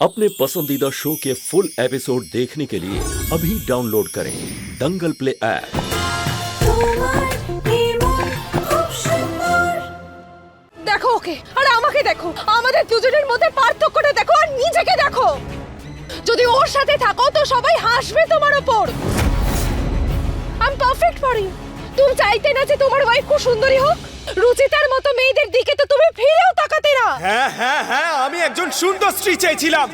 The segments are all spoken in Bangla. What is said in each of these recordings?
अपने पसंदीदा शो के फुल एपिसोड देखने के लिए अभी डाउनलोड करें दंगल प्ले ऐप তোমার নির্মল খুব সুন্দর দেখো ওকে আর আমাকে দেখো আমাদের দুজনের মধ্যে পার্থক্যটা দেখো আর নিজেকে দেখো যদি ওর সাথে থাকো তো সবাই হাসবে তোমার ওপর আই পারফেক্ট ফর ইউ তুমি চাইতে না যে তোমার ওয়াইফ খুব সুন্দরী হোক রুচিতার মতো মেয়েদের দিকে তো তুমি ফিরেও তাকাতে না। হ্যাঁ হ্যাঁ হ্যাঁ আমি একজন সুন্দর স্ত্রী চাইছিলাম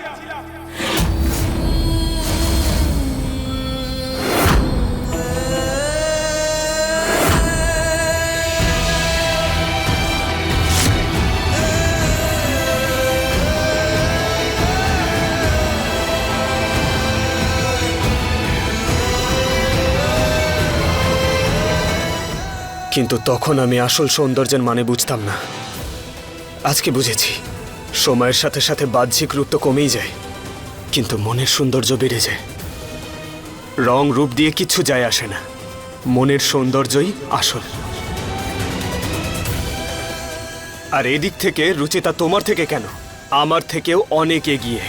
কিন্তু তখন আমি আসল সৌন্দর্যের মানে বুঝতাম না। আজকে বুঝেছি, সময়ের সাথে সাথে বাহ্যিক রূপ তো কমেই যায়, কিন্তু মনের সৌন্দর্য বেড়ে যায়। রং রূপ দিয়ে কিচ্ছু যায় আসে না, মনের সৌন্দর্যই আসল। আর এদিক থেকে রুচিতা তোমার থেকে কেন? আমার থেকেও অনেক এগিয়ে।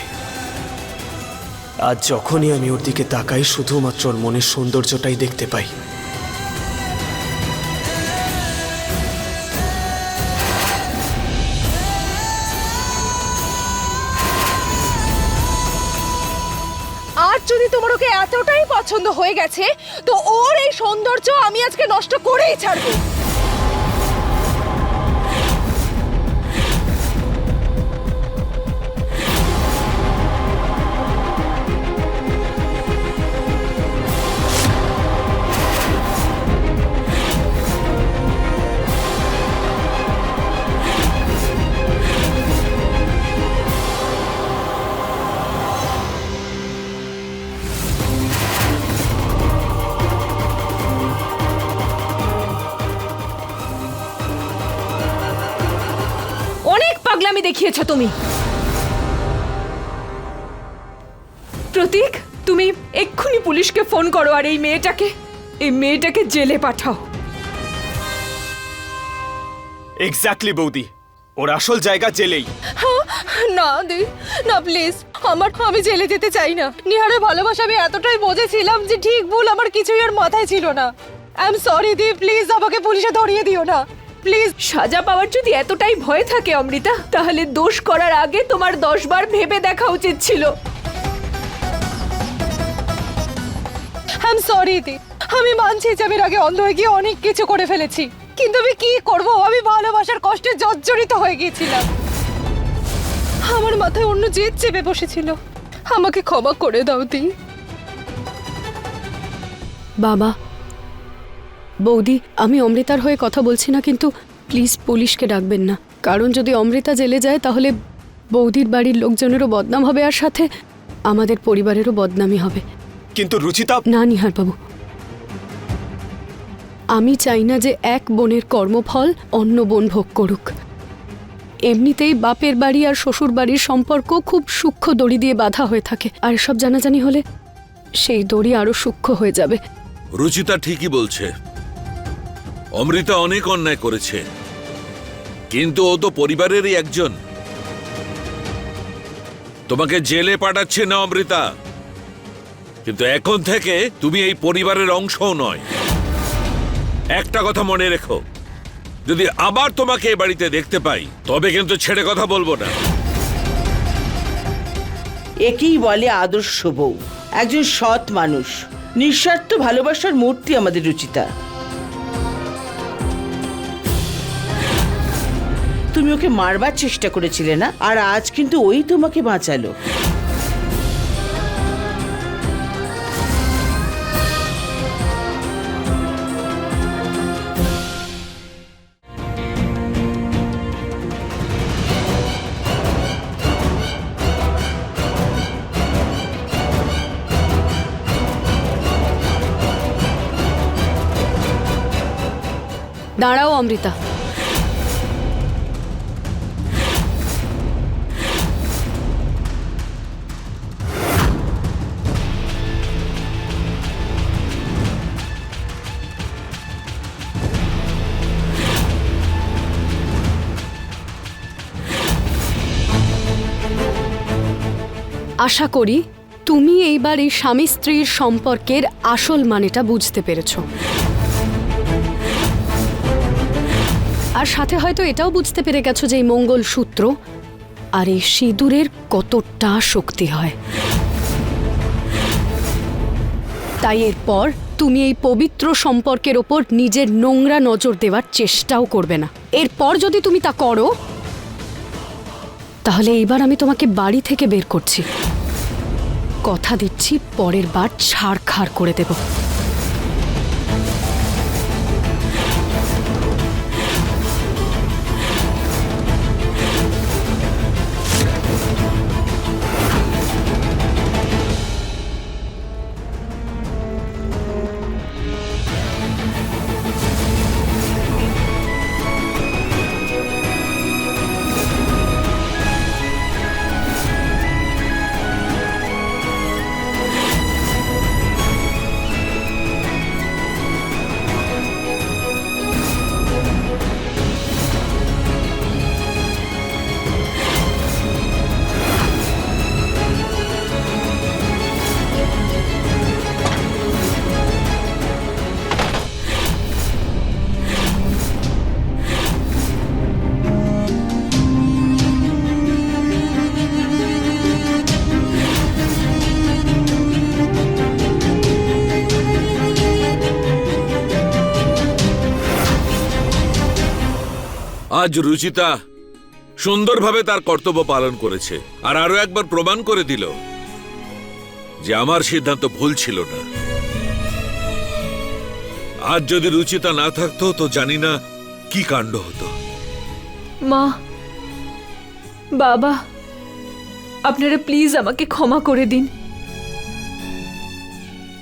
আজ যখনই আমি ওর দিকে তাকাই, শুধুমাত্র মনের সৌন্দর্যটাই দেখতে পাই। যদি তোমার ওকে এতটাই পছন্দ হয়ে গেছে, তো ওর এই সৌন্দর্য আমি আজকে নষ্ট করেই ছাড়বো। পাগলামি দেখিয়েছ তুমি। প্রতীক তুমি এক্ষুনি পুলিশকে ফোন করো আর এই মেয়েটাকে এই মেয়েটাকে জেলে পাঠাও। এক্স্যাক্টলি বৌদি। ওর আসল জায়গা জেলেই। না দি না প্লিজ আমার আমি জেলে যেতে চাই না। নিহারের ভালোবাসা আমি এতটাই বোঝেছিলাম যে ঠিক ভুল আমার কিছুই আর মাথায় ছিল না। আই এম সরি দি প্লিজ আমাকে পুলিশে ধরিয়ে দিও না। প্লিজ সাজা পাওয়ার যদি এতটাই ভয় থাকে অমৃতা তাহলে দোষ করার আগে তোমার দশবার ভেবে দেখা উচিত ছিল। আই সরি দি আমি মানছি যে আমি এর আগে অন্ধ হয়ে গিয়ে অনেক কিছু করে ফেলেছি। কিন্তু আমি কি করব? আমি ভালোবাসার কষ্টে জর্জরিত হয়ে গিয়েছিলাম। আমার মাথায় অন্য জেদ চেপে বসেছিল। আমাকে ক্ষমা করে দাও দি বাবা বৌদি আমি অমৃতার হয়ে কথা বলছি না কিন্তু প্লিজ পুলিশকে ডাকবেন না। কারণ যদি অমৃতা জেলে যায় তাহলে বৌদির বাড়ির লোকজনেরও বদনাম হবে আর সাথে আমাদের পরিবারেরও বদনামই হবে। কিন্তু রুচিতা না নিহার বাবু আমি চাই না যে এক বোনের কর্মফল অন্য বোন ভোগ করুক। এমনিতেই বাপের বাড়ি আর শ্বশুর বাড়ির সম্পর্ক খুব সূক্ষ্ম দড়ি দিয়ে বাঁধা হয়ে থাকে। আর সব জানাজানি হলে সেই দড়ি আরও সূক্ষ্ম হয়ে যাবে। রুচিতা ঠিকই বলছে। অমৃতা অনেক অন্যায় করেছে। কিন্তু ও তো পরিবারেরই একজন। তোমাকে জেলে পাঠাচ্ছে না অমৃতা। কিন্তু এখন থেকে তুমি এই পরিবারের অংশও নয়। একটা কথা মনে রেখো, যদি আবার তোমাকে এই বাড়িতে দেখতে পাই, তবে কিন্তু ছেড়ে কথা বলব না। একেই বলে আদর্শ বউ। একজন সৎ মানুষ। নিঃস্বার্থ ভালোবাসার মূর্তি আমাদের রুচিতা। তুমি ওকে মারবার চেষ্টা করেছিলে না? আর আজ কিন্তু ওই তোমাকে বাঁচালো। দাঁড়াও অমৃতা। আশা করি তুমি এইবার এই স্বামী স্ত্রীর সম্পর্কের আসল মানেটা বুঝতে পেরেছ। আর সাথে হয়তো এটাও বুঝতে পেরে গেছো যে এই মঙ্গল সূত্র আর এই সিঁদুরের কতটা শক্তি হয়। তাই এরপর তুমি এই পবিত্র সম্পর্কের ওপর নিজের নোংরা নজর দেওয়ার চেষ্টাও করবে না। এরপর যদি তুমি তা করো তাহলে এইবার আমি তোমাকে বাড়ি থেকে বের করছি। কথা দিচ্ছি, পরের বার ছাড় খাড় করে দেব। আজ রুচিতা সুন্দরভাবে তার কর্তব্য পালন করেছে আর আরও একবার প্রমাণ করে দিল যে আমার সিদ্ধান্ত ভুল ছিল না। আজ যদি রুচিতা না থাকতো তো জানি না কি কাণ্ড হতো। মা, বাবা, আপনারা প্লিজ আমাকে ক্ষমা করে দিন।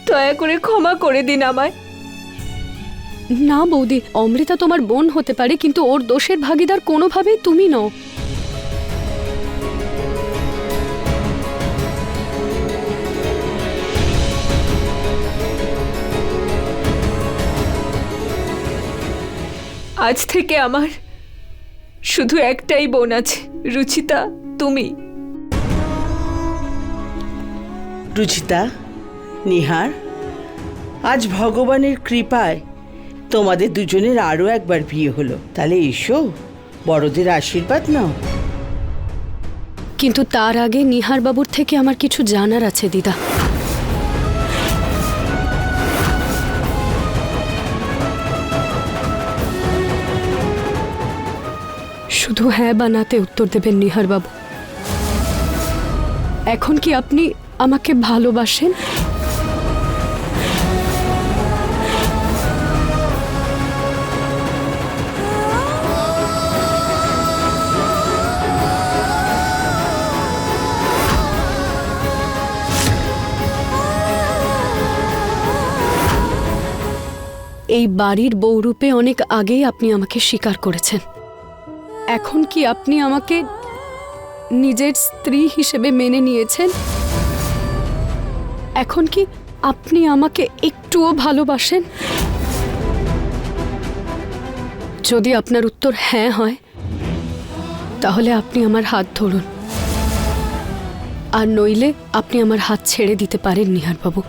দয়া করে ক্ষমা করে দিন আমায়। না বৌদি অমৃতা তোমার বোন হতে পারে কিন্তু ওর দোষের ভাগিদার কোনোভাবেই তুমি নও। আজ থেকে আমার শুধু একটাই বোন আছে রুচিতা তুমি। রুচিতা নিহার আজ ভগবানের কৃপায় তোমাদের দুজনের আরও একবার বিয়ে হলো। তাহলে এসো, বড়দের আশীর্বাদ নাও। কিন্তু তার আগে নিহার বাবুর থেকে আমার কিছু জানার আছে, দিদা। শুধু হ্যাঁ বানাতে উত্তর দেবেন নিহার বাবু। এখন কি আপনি আমাকে ভালোবাসেন? এই বাড়ির বৌরূপে অনেক আগেই আপনি আমাকে স্বীকার করেছেন। এখন কি আপনি আমাকে নিজের স্ত্রী হিসেবে মেনে নিয়েছেন? এখন কি আপনি আমাকে একটুও ভালোবাসেন? যদি আপনার উত্তর হ্যাঁ হয়, তাহলে আপনি আমার হাত ধরুন। আর নইলে আপনি আমার হাত ছেড়ে দিতে পারেন, নিহারবাবু।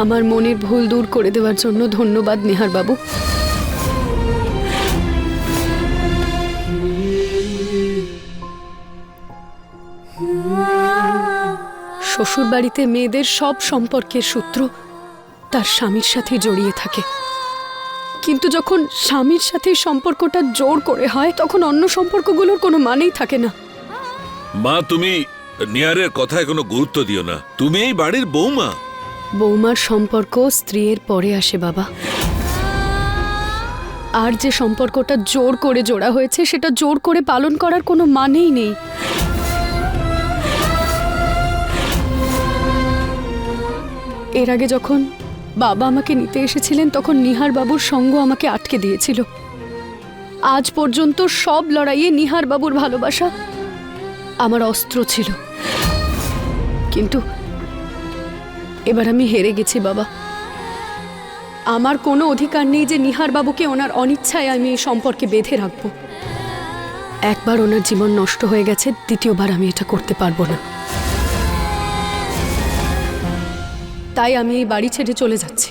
আমার মনের ভুল দূর করে দেওয়ার জন্য ধন্যবাদ নিহার বাবু শ্বশুর বাড়িতে মেয়েদের সব সম্পর্কের সূত্র তার স্বামীর সাথে জড়িয়ে থাকে। কিন্তু যখন স্বামীর সাথে সম্পর্কটা জোর করে হয়, তখন অন্য সম্পর্কগুলোর কোনো মানেই থাকে না। মা, তুমি নিয়ারের কথায় কোনো গুরুত্ব দিও না। তুমি এই বাড়ির বৌমা। বৌমার সম্পর্ক স্ত্রীর পরে আসে বাবা। আর যে সম্পর্কটা জোর করে জোড়া হয়েছে, সেটা জোর করে পালন করার কোনো মানেই নেই। এর আগে যখন বাবা আমাকে নিতে এসেছিলেন, তখন নিহার বাবুর সঙ্গ আমাকে আটকে দিয়েছিল। আজ পর্যন্ত সব লড়াইয়ে নিহার বাবুর ভালোবাসা আমার অস্ত্র ছিল। কিন্তু এবার আমি হেরে গেছি, বাবা। আমার কোনো অধিকার নেই যে নিহার বাবুকে ওনার অনিচ্ছায় আমি এই সম্পর্কে বেঁধে রাখব। একবার ওনার জীবন নষ্ট হয়ে গেছে, দ্বিতীয়বার আমি এটা করতে পারব না। তাই আমি এই বাড়ি ছেড়ে চলে যাচ্ছি।